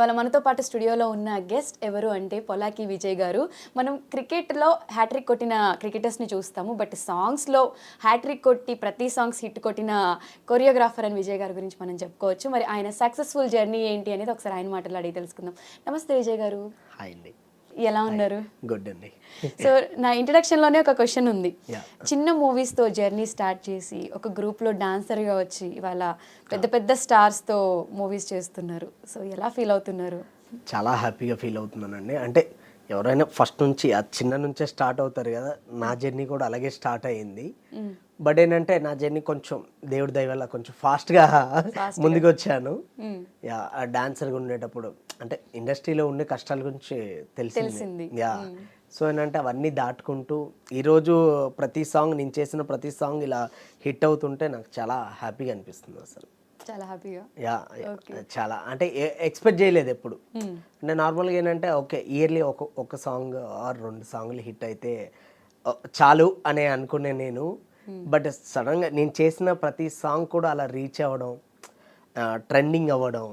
ఇవాళ మనతో పాటు స్టూడియోలో ఉన్న గెస్ట్ ఎవరు అంటే పొలాకి విజయ్ గారు. మనం క్రికెట్లో హ్యాట్రిక్ కొట్టిన క్రికెటర్స్ని చూస్తాము బట్ సాంగ్స్లో హ్యాట్రిక్ కొట్టి ప్రతి సాంగ్స్ హిట్ కొట్టిన కొరియోగ్రాఫర్ అని విజయ్ గారి గురించి మనం చెప్పుకోవచ్చు. మరి ఆయన సక్సెస్ఫుల్ జర్నీ ఏంటి అనేది ఒకసారి ఆయన మాటలు అడిగి తెలుసుకుందాం. నమస్తే విజయ్ గారు. హాయ్ అండి. ఎలా ఉన్నారు? గుడ్ అండి. సో నా ఇంట్రడక్షన్లోనే ఒక క్వశ్చన్ ఉంది. చిన్న మూవీస్తో జర్నీ స్టార్ట్ చేసి ఒక గ్రూప్లో డాన్సర్గా వచ్చి ఇవాళ పెద్ద పెద్ద స్టార్స్తో మూవీస్ చేస్తున్నారు. సో ఎలా ఫీల్ అవుతున్నారు? చాలా హ్యాపీగా ఫీల్ అవుతున్నానండి. అంటే ఎవరైనా ఫస్ట్ నుంచి ఆ చిన్న నుంచే స్టార్ట్ అవుతారు కదా నా జర్నీ కూడా అలాగే స్టార్ట్ అయ్యింది బట్ ఏంటంటే నా జర్నీ కొంచెం దేవుడి దయ వల్ల కొంచెం ఫాస్ట్గా ముందుకు వచ్చాను డాన్సర్గా ఉండేటప్పుడు అంటే ఇండస్ట్రీలో ఉండే కష్టాల గురించి తెలిసింది. యా. సో ఏంటంటే అవన్నీ దాటుకుంటూ ఈరోజు ప్రతి సాంగ్ నేను చేసిన ప్రతి సాంగ్ ఇలా హిట్ అవుతుంటే నాకు చాలా హ్యాపీగా అనిపిస్తుంది అసలు. చాలా హ్యాపీగా? యా. చాలా. అంటే ఎక్స్పెక్ట్ చేయలేదు ఎప్పుడు. అంటే నార్మల్గా ఏంటంటే ఓకే ఇయర్లీ ఒక ఒక సాంగ్ ఆర్ రెండు సాంగ్లు హిట్ అయితే చాలు అని అనుకునే నేను. బట్ సడన్గా నేను చేసిన ప్రతి సాంగ్ కూడా అలా రీచ్ అవ్వడం ట్రెండింగ్ అవ్వడం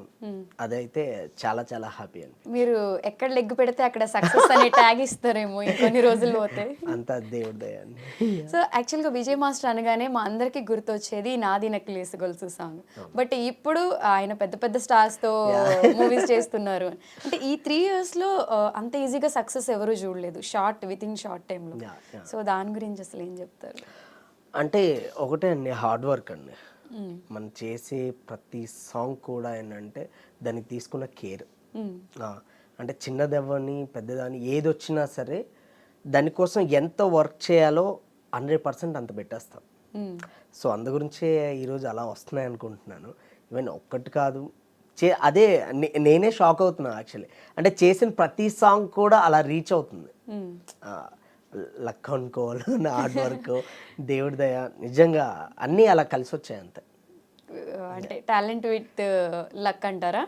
అదైతే చాలా చాలా హ్యాపీ అండి. మీరు ఎక్కడ లెగ్ పెడితే అక్కడ సక్సెస్ అనే ట్యాగ్ ఇస్తారేమో ఇంకొన్ని రోజులు పోతే. అంతా దేవుడి దయ అండి. సో యాక్చువల్గా విజయ్ మాస్టర్ అనగానే మా అందరికీ గుర్తొచ్చేది నాది నక్లేస్ గొలుసు సాంగ్ బట్ ఇప్పుడు ఆయన పెద్ద పెద్ద స్టార్స్తో మూవీస్ చేస్తున్నారు. అంటే ఈ త్రీ ఇయర్స్లో అంత ఈజీగా సక్సెస్ ఎవరు చూడలేదు. షార్ట్ విత్ ఇన్ షార్ట్ టైంలో. సో దాని గురించి అసలు ఏం చెప్తారు? అంటే ఒకటే అండి హార్డ్ వర్క్ అండి. మనం చేసే ప్రతి సాంగ్ కూడా ఏంటంటే దానికి తీసుకున్న కేర్. అంటే చిన్నదెవ్వని పెద్దదాని ఏది వచ్చినా సరే దానికోసం ఎంత వర్క్ చేయాలో హండ్రెడ్ పర్సెంట్ అంత పెట్టేస్తాం. సో అందు గురించే ఈరోజు అలా వస్తున్నాయి అనుకుంటున్నాను. ఈవెన్ ఒక్కటి కాదు. చే అదే నేనే షాక్ అవుతున్నా యాక్చువల్లీ. అంటే చేసిన ప్రతి సాంగ్ కూడా అలా రీచ్ అవుతుంది. లక్ అనుకోవాలి నా హార్డ్ వర్క్ దేవుడి దయ నిజంగా అన్నీ అలా కలిసి వచ్చాయి అంతే. అంటే టాలెంట్ విత్ లక్ అంటారా?